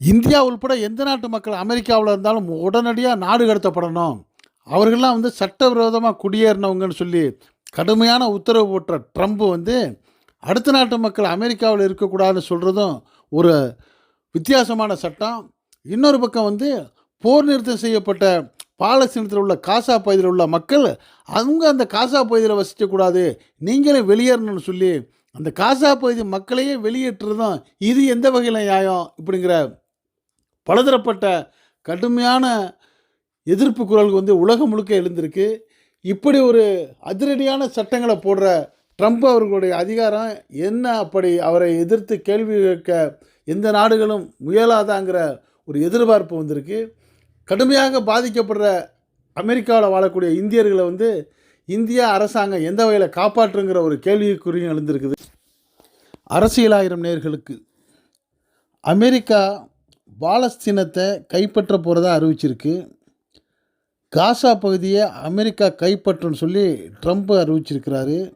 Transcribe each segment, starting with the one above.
India உள்பட எந்த நாட்டு மக்கள் அமெரிக்காவில் இருந்தாலும் உடனடியாக நாடு கடத்தப்படணும். அவர்கள்லாம் வந்து சட்டவிரோதமாக குடியேறினவங்கன்னு சொல்லி கடுமையான உத்தரவு போட்ட ட்ரம்ப் வந்து அடுத்த நாட்டு மக்கள் அமெரிக்காவில் இருக்கக்கூடாதுன்னு சொல்கிறதும் ஒரு வித்தியாசமான சட்டம். இன்னொரு பக்கம் வந்து போர் நிறுத்தம் செய்யப்பட்ட பாலஸ்தீனத்தில் உள்ள காசா பகுதியில் உள்ள மக்கள் அவங்க அந்த காசா பகுதியில் வசிக்கக்கூடாது. நீங்களே வெளியேறணும்னு சொல்லி அந்த காசா பகுதி மக்களையே வெளியேற்றுறதும் இது எந்த வகையில் நியாயம்? இப்படிங்கிற பலதரப்பட்ட கடுமையான எதிர்ப்பு குரல் வந்து உலகம் முழுக்க எழுந்திருக்கு. இப்படி ஒரு அதிரடியான சட்டங்களை போடுற ட்ரம்ப் அவர்களுடைய அதிகாரம் என்ன? அப்படி அவரை எதிர்த்து கேள்வி கேட்க எந்த நாடுகளும் முயலாதாங்கிற ஒரு எதிர்பார்ப்பு வந்திருக்கு. கடுமையாக பாதிக்கப்படுற அமெரிக்காவில் வாழக்கூடிய இந்தியர்களை வந்து இந்தியா அரசாங்கம் எந்த வகையில் காப்பாற்றுங்கிற ஒரு கேள்விக்குறியும் எழுந்திருக்குது. அரசியலாயிரம் நேர்களுக்கு அமெரிக்கா பாலஸ்தீனத்தை கைப்பற்ற போகிறதா அறிவிச்சிருக்கு. காசா பகுதியை அமெரிக்கா கைப்பற்றும்னு சொல்லி ட்ரம்ப் அறிவிச்சிருக்கிறாரு.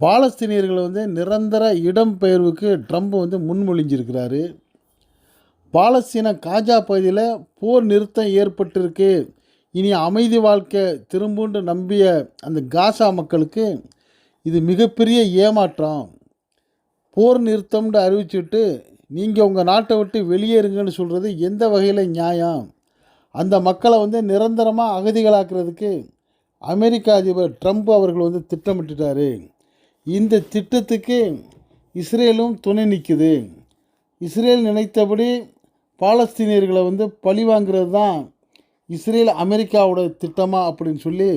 பாலஸ்தீனியர்கள் வந்து நிரந்தர இடம்பெயர்வுக்கு ட்ரம்ப் வந்து முன்மொழிஞ்சிருக்கிறாரு. பாலஸ்தீன காஜா பகுதியில் போர் நிறுத்தம் ஏற்பட்டிருக்கு. இனி அமைதி வாழ்க்கை திரும்புன்னு நம்பிய அந்த காசா மக்களுக்கு இது மிகப்பெரிய ஏமாற்றம். போர் நிறுத்தம்னு அறிவிச்சுட்டு நீங்கள் உங்கள் நாட்டை விட்டு வெளியேறுங்கன்னு சொல்கிறது எந்த வகையில் நியாயம்? அந்த மக்களை வந்து நிரந்தரமாக அகதிகளாக்குறதுக்கு அமெரிக்க அதிபர் ட்ரம்ப் அவர்கள் வந்து திட்டமிட்டுட்டாரு. இந்த திட்டத்துக்கு இஸ்ரேலும் துணை நிற்குது இஸ்ரேல் நினைத்தபடி பாலஸ்தீனியர்களை வந்து பழி வாங்கிறது தான் இஸ்ரேல் அமெரிக்காவோட திட்டமாக அப்படின்னு சொல்லி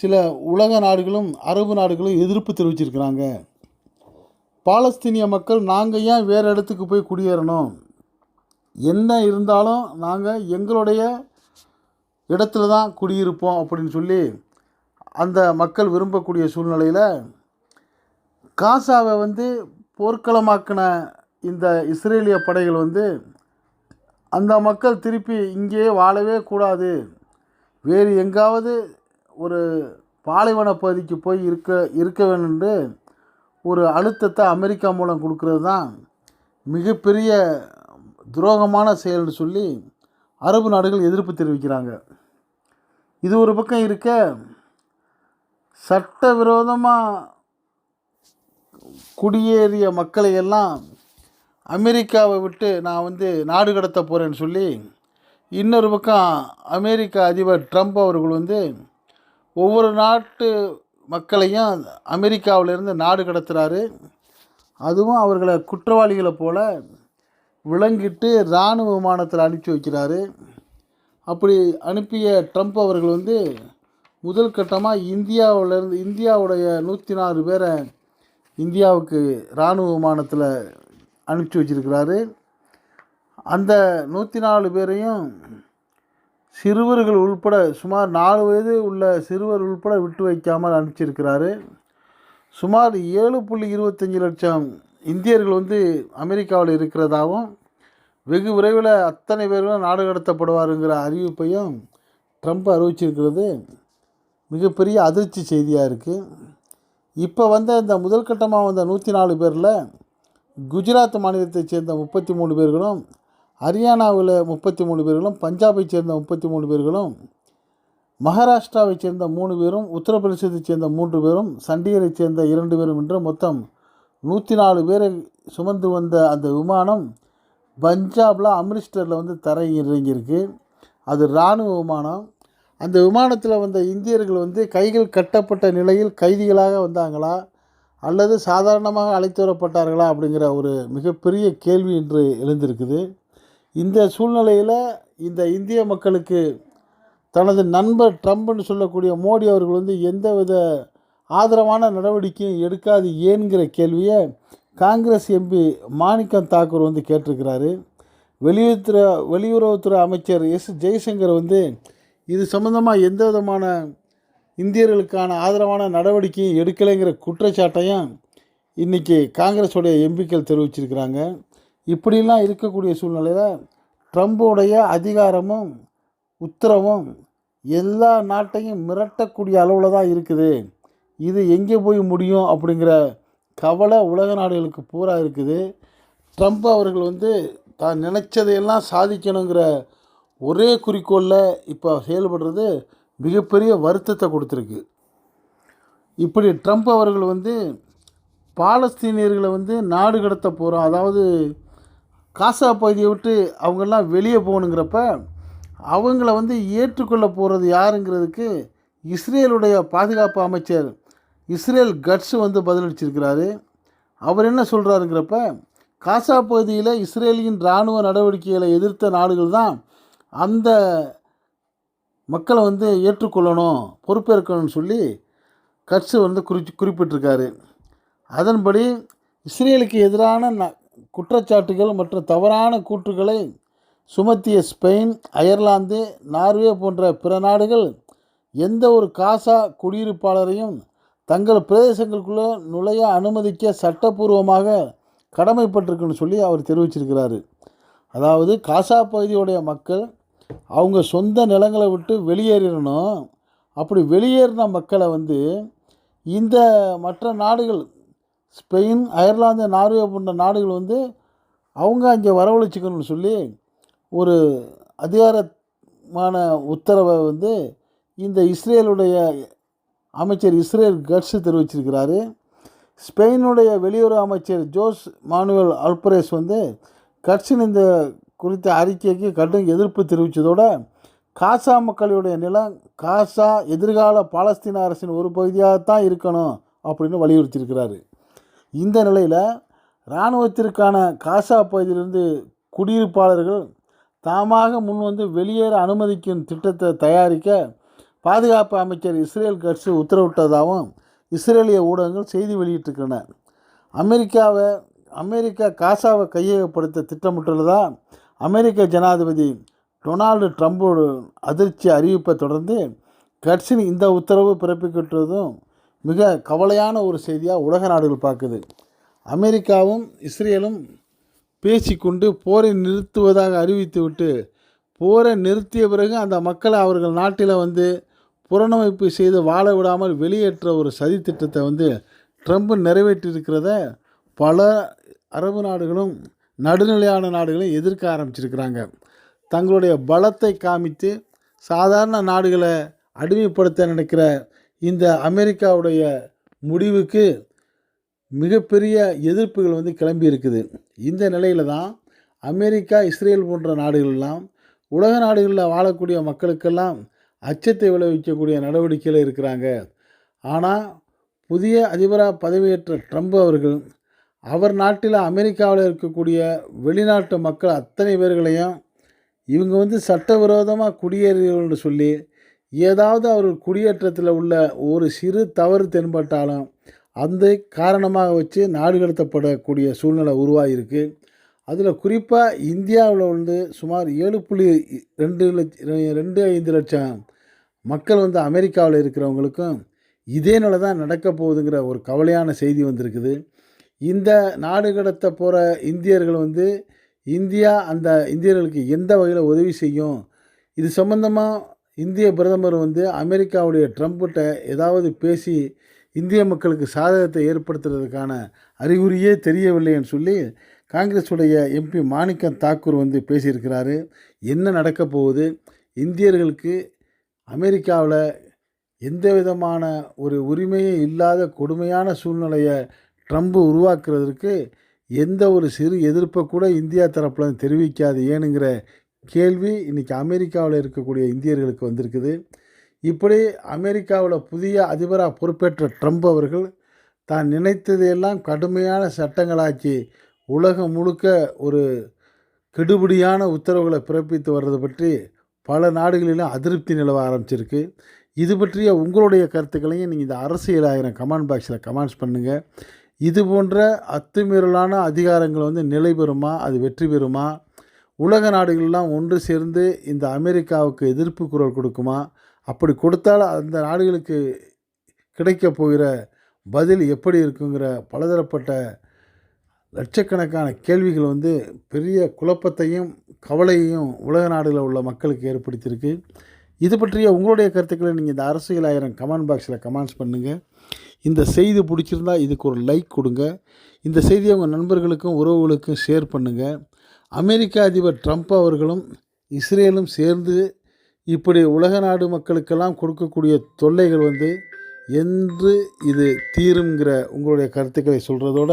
சில உலக நாடுகளும் அரபு நாடுகளும் எதிர்ப்பு தெரிவிச்சிருக்கிறாங்க. பாலஸ்தீனிய மக்கள் நாங்கள் ஏன் வேறு இடத்துக்கு போய் குடியேறணும்? என்ன இருந்தாலும் நாங்கள் எங்களுடைய இடத்துல தான் குடியிருப்போம் அப்படின்னு சொல்லி அந்த மக்கள் விரும்பக்கூடிய சூழ்நிலையில் காசாவை வந்து போர்க்களமாக்கின இந்த இஸ்ரேலிய படைகள் வந்து அந்த மக்கள் திருப்பி இங்கேயே வாழவே கூடாது. வேறு எங்காவது ஒரு பாலைவன பகுதிக்கு போய் இருக்க இருக்க வேணும்னு ஒரு அழுத்தத்தை அமெரிக்கா மூலம் கொடுக்கறது தான் மிகப்பெரிய துரோகமான செயல்னு சொல்லி அரபு நாடுகள் எதிர்ப்பு தெரிவிக்கிறாங்க. இது ஒரு பக்கம் இருக்க சட்டவிரோதமாக குடியேறிய மக்களை எல்லாம் அமெரிக்காவை விட்டு நான் வந்து நாடு கடத்த போகிறேன்னு சொல்லி இன்னொரு பக்கம் அமெரிக்க அதிபர் ட்ரம்ப் அவர்கள் வந்து ஒவ்வொரு நாட்டு மக்களையும் அமெரிக்காவிலேருந்து நாடு கடத்துகிறாரு அதுவும் அவர்களை குற்றவாளிகளை போல் விளங்கிட்டு இராணுவ விமானத்தில் அனுப்பி வைக்கிறாரு. அப்படி அனுப்பிய ட்ரம்ப் அவர்கள் வந்து முதல் கட்டமாக இந்தியாவிலேருந்து இந்தியாவுடைய நூற்றி நாலு பேரை இந்தியாவுக்கு இராணுவ விமானத்தில் அனுப்பிச்சி வச்சிருக்கிறாரு. அந்த நூற்றி நாலு பேரையும் சிறுவர்கள் உள்பட சுமார் நாலு வயது உள்ள சிறுவர் உள்பட விட்டு வைக்காமல் அனுப்பிச்சிருக்கிறாரு. சுமார் ஏழு புள்ளி இருபத்தஞ்சி லட்சம் இந்தியர்கள் வந்து அமெரிக்காவில் இருக்கிறதாகவும் வெகு விரைவில் அத்தனை பேர்களும் நாடு கடத்தப்படுவாருங்கிற அறிவிப்பையும் ட்ரம்ப் அறிவிச்சிருக்கிறது. மிகப்பெரிய அதிர்ச்சி செய்தியாக இருக்குது இப்போ வந்த இந்த முதல் கட்டமாக வந்த நூற்றி நாலு பேரில் குஜராத் மாநிலத்தைச் சேர்ந்த முப்பத்தி மூணு பேர்களும் ஹரியானாவில் முப்பத்தி மூணு பேர்களும் பஞ்சாபை சேர்ந்த முப்பத்தி மூணு பேர்களும் மகாராஷ்டிராவை சேர்ந்த மூணு பேரும் உத்தரப்பிரதேசத்தைச் சேர்ந்த மூன்று பேரும் சண்டிகரைச் சேர்ந்த இரண்டு பேரும் என்று மொத்தம் நூற்றி நாலு பேரை சுமந்து வந்த அந்த விமானம் பஞ்சாபில் அம்ரிஸ்டரில் வந்து தரை இறங்கியிருக்கு அது இராணுவ விமானம். அந்த விமானத்தில் வந்த இந்தியர்கள் வந்து கைகள் கட்டப்பட்ட நிலையில் கைதிகளாக வந்தாங்களா? அல்லது சாதாரணமாக அழைத்து வரப்பட்டார்களா? அப்படிங்கிற ஒரு மிகப்பெரிய கேள்வி இன்று எழுந்திருக்குது. இந்த சூழ்நிலையில் இந்த இந்திய மக்களுக்கு தனது நண்பர் ட்ரம்ப்னு சொல்லக்கூடிய மோடி அவர்கள் வந்து எந்தவித ஆதரவான நடவடிக்கையும் எடுக்காது ஏன்கிற கேள்வியை காங்கிரஸ் எம்பி மாணிக்கம் தாக்கூர் வந்து கேட்டிருக்கிறாரு. வெளியுறவுத்துறை வெளியுறவுத்துறை அமைச்சர் எஸ் ஜெய்சங்கர் வந்து இது சம்மந்தமாக எந்த விதமான இந்தியர்களுக்கான ஆதரவான நடவடிக்கையும் எடுக்கலைங்கிற குற்றச்சாட்டையும் இன்றைக்கி காங்கிரஸுடைய எம்பிக்கள் தெரிவிச்சிருக்கிறாங்க. இப்படிலாம் இருக்கக்கூடிய சூழ்நிலையில் ட்ரம்ப்போடைய அதிகாரமும் உத்தரவும் எல்லா நாட்டையும் மிரட்டக்கூடிய அளவில் தான் இருக்குது. இது எங்கே போய் முடியும் அப்படிங்கிற கவலை உலக நாடுகளுக்கு பூரா இருக்குது. ட்ரம்ப் அவர்கள் வந்து தான் நினச்சதையெல்லாம் சாதிக்கணுங்கிற ஒரே குறிக்கோளில் இப்போ செயல்படுறது மிகப்பெரிய வருத்தத்தை கொடுத்துருக்கு. இப்படி ட்ரம்ப் அவர்கள் வந்து பாலஸ்தீனியர்களை வந்து நாடு கடத்த போகிறோம் அதாவது காசா பகுதியை விட்டு அவங்கெல்லாம் வெளியே போகணுங்கிறப்ப அவங்கள வந்து ஏற்றுக்கொள்ள போகிறது யாருங்கிறதுக்கு இஸ்ரேலுடைய பாதுகாப்பு அமைச்சர் இஸ்ரேல் கட்ஸ் வந்து பதிலளிச்சிருக்கிறாரு. அவர் என்ன சொல்கிறாருங்கிறப்ப காசா பகுதியில் இஸ்ரேலியின் இராணுவ நடவடிக்கைகளை எதிர்த்த நாடுகள் தான் அந்த மக்களை வந்து ஏற்றுக்கொள்ளணும் பொறுப்பேற்கணும்னு சொல்லி கட்ஸ் வந்து குறி குறிப்பிட்டிருக்காரு. அதன்படி இஸ்ரேலுக்கு எதிரான ந குற்றச்சாட்டுகள் மற்றும் தவறான கூற்றுகளை சுமத்திய ஸ்பெயின் அயர்லாந்து நார்வே போன்ற பிற நாடுகள் எந்த ஒரு காசா குடியிருப்பாளரையும் தங்கள் பிரதேசங்களுக்குள்ளே நுழைய அனுமதிக்க சட்டப்பூர்வமாக கடமைப்பட்டிருக்குன்னு சொல்லி அவர் தெரிவிச்சிருக்கிறாரு. அதாவது காசா பகுதியுடைய மக்கள் அவங்க சொந்த நிலங்களை விட்டு வெளியேறணும். அப்படி வெளியேறின மக்களை வந்து இந்த மற்ற நாடுகள் ஸ்பெயின் அயர்லாந்து நார்வே போன்ற நாடுகள் வந்து அவங்க அங்கே வரவழைச்சிக்கணும்னு சொல்லி ஒரு அதிகாரமான உத்தரவை வந்து இந்த இஸ்ரேலுடைய அமைச்சர் இஸ்ரேல் கட்ஸ் தெரிவிச்சிருக்கிறாரு. ஸ்பெயினுடைய வெளியுறவு அமைச்சர் ஜோஸ் மானுவல் அல்பரேஸ் வந்து கட்சின் இந்த குறித்த அறிக்கைக்கு கடும் எதிர்ப்பு தெரிவித்ததோட காசா மக்களுடைய நிலம் காசா எதிர்கால பாலஸ்தீன அரசின் ஒரு பகுதியாகத்தான் இருக்கணும் அப்படின்னு வலியுறுத்தியிருக்கிறாரு. இந்த நிலையில் இராணுவத்திற்கான காசா பகுதியிலிருந்து குடியிருப்பாளர்கள் தாமாக முன்வந்து வெளியேற அனுமதிக்கும் திட்டத்தை தயாரிக்க பாதுகாப்பு அமைச்சர் இஸ்ரேல் கட்சி உத்தரவிட்டதாகவும் இஸ்ரேலிய ஊடகங்கள் செய்தி வெளியிட்டிருக்கின்றன. அமெரிக்காவை அமெரிக்கா காசாவை கையகப்படுத்த திட்டமிட்டுள்ளதா? அமெரிக்க ஜனாதிபதி டொனால்டு ட்ரம்போட அதிர்ச்சி அறிவிப்பை தொடர்ந்து கட்சின் இந்த உத்தரவு பிறப்பிக்கிட்டதும் மிக கவலையான ஒரு செய்தியாக உலக நாடுகள் பார்க்குது. அமெரிக்காவும் இஸ்ரேலும் பேசிக்கொண்டு போரை நிறுத்துவதாக அறிவித்துவிட்டு போரை நிறுத்திய பிறகு அந்த மக்களை அவர்கள் நாட்டில் வந்து புறநமைப்பு செய்து வாழ விடாமல் வெளியேற்ற ஒரு சதி திட்டத்தை வந்து ட்ரம்ப் நிறைவேற்றியிருக்கிறத பல அரபு நாடுகளும் நடுநிலையான நாடுகளும் எதிர்க்க ஆரம்பிச்சிருக்கிறாங்க. தங்களுடைய பலத்தை காமித்து சாதாரண நாடுகளை அடிமைப்படுத்த நினைக்கிற இந்த அமெரிக்காவுடைய முடிவுக்கு மிகப்பெரிய எதிர்ப்புகள் வந்து கிளம்பி இருக்குது. இந்த நிலையில் தான் அமெரிக்கா இஸ்ரேல் போன்ற நாடுகளெல்லாம் உலக நாடுகளில் வாழக்கூடிய மக்களுக்கெல்லாம் அச்சத்தை விளைவிக்கக்கூடிய நடவடிக்கையில் இருக்கிறாங்க. ஆனால் புதிய அதிபராக பதவியேற்ற ட்ரம்ப் அவர்கள் அவர் நாட்டில் அமெரிக்காவில் இருக்கக்கூடிய வெளிநாட்டு மக்கள் அத்தனை பேர்களையும் இவங்க வந்து சட்டவிரோதமாக குடியேறியவர்கள்னு சொல்லி ஏதாவது அவர்கள் குடியேற்றத்தில் உள்ள ஒரு சிறு தவறு தென்பட்டாலும் அந்த காரணமாக வச்சு நாடு கடத்தப்படக்கூடிய சூழ்நிலை உருவாகியிருக்கு அதில் குறிப்பாக இந்தியாவில் வந்து சுமார் ஏழு புள்ளி ரெண்டு லட்ச ரெண்டு ஐந்து லட்சம் மக்கள் வந்து அமெரிக்காவில் இருக்கிறவங்களுக்கும் இதே நிலை தான் நடக்க போகுதுங்கிற ஒரு கவலையான செய்தி வந்திருக்குது. இந்த நாடு கடத்த போகிற இந்தியர்கள் வந்து இந்தியா அந்த இந்தியர்களுக்கு எந்த வகையில் உதவி செய்யும் இது சம்பந்தமாக இந்திய பிரதமர் வந்து அமெரிக்காவுடைய ட்ரம்ப்கிட்ட ஏதாவது பேசி இந்திய மக்களுக்கு சாதகத்தை ஏற்படுத்துறதுக்கான அறிகுறியே தெரியவில்லைன்னு சொல்லி காங்கிரஸுடைய எம்பி மாணிக்கம் தாக்கூர் வந்து பேசியிருக்கிறாரு. என்ன நடக்க போகுது? இந்தியர்களுக்கு அமெரிக்காவில் எந்த விதமான ஒரு உரிமையே இல்லாத கொடுமையான சூழ்நிலையை ட்ரம்ப் உருவாக்குறதற்கு எந்த ஒரு சிறு எதிர்ப்பை கூட இந்தியா தரப்பில் தெரிவிக்காது ஏனுங்கிற கேள்வி இன்றைக்கி அமெரிக்காவில் இருக்கக்கூடிய இந்தியர்களுக்கு வந்திருக்குது. இப்படி அமெரிக்காவில் புதிய அதிபராக பொறுப்பேற்ற ட்ரம்ப் அவர்கள் தான் நினைத்ததையெல்லாம் கடுமையான சட்டங்களாக்கி உலகம் முழுக்க ஒரு கெடுபிடியான உத்தரவுகளை பிறப்பித்து வர்றது பற்றி பல நாடுகளிலும் அதிருப்தி நிலவ ஆரம்பிச்சிருக்கு. இது பற்றிய உங்களுடைய கருத்துக்களையும் நீங்கள் இந்த அரசியல் ஆயிரம் கமெண்ட் பாக்ஸில் கமெண்ட்ஸ் பண்ணுங்கள் இது போன்ற அத்துமீறலான அதிகாரங்கள் வந்து நிலை பெறுமா அது வெற்றி பெறுமா? உலக நாடுகள்லாம் ஒன்று சேர்ந்து இந்த அமெரிக்காவுக்கு எதிர்ப்பு குரல் கொடுக்குமா? அப்படி கொடுத்தால் அந்த நாடுகளுக்கு கிடைக்கப் போகிற பதில் எப்படி இருக்குங்கிற பலதரப்பட்ட லட்சக்கணக்கான கேள்விகள் வந்து பெரிய குழப்பத்தையும் கவலையையும் உலக நாடுகளில் உள்ள மக்களுக்கு ஏற்படுத்தியிருக்கு. இது பற்றிய உங்களுடைய கருத்துக்களை நீங்கள் இந்த அரசியல் ஆயிரம் கமெண்ட் பாக்ஸில் கமெண்ட்ஸ் பண்ணுங்கள் இந்த செய்தி பிடிச்சிருந்தா இதுக்கு ஒரு லைக் கொடுங்க. இந்த செய்தியை உங்கள் நண்பர்களுக்கும் உறவுகளுக்கும் ஷேர் பண்ணுங்கள் அமெரிக்க அதிபர் ட்ரம்ப் அவர்களும் இஸ்ரேலும் சேர்ந்து இப்படி உலக நாடு மக்களுக்கெல்லாம் கொடுக்கக்கூடிய தொல்லைகள் வந்து என்று இது தீருங்கிற உங்களுடைய கருத்துக்களை சொல்கிறதோட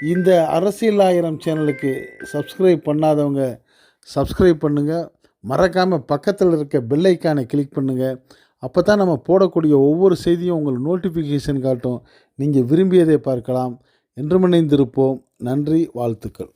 இந்த அரசியல் ஆயிரம் சேனலுக்கு சப்ஸ்கிரைப் பண்ணாதவங்க சப்ஸ்கிரைப் பண்ணுங்கள் மறக்காமல் பக்கத்தில் இருக்க பெல்லைக்கானை கிளிக் பண்ணுங்கள் அப்போ தான் நம்ம போடக்கூடிய ஒவ்வொரு செய்தியும் உங்களுக்கு நோட்டிஃபிகேஷன் காட்டும். நீங்கள் விரும்பியதை பார்க்கலாம். என்று இணைந்திருப்போம். நன்றி வாழ்த்துக்கள்.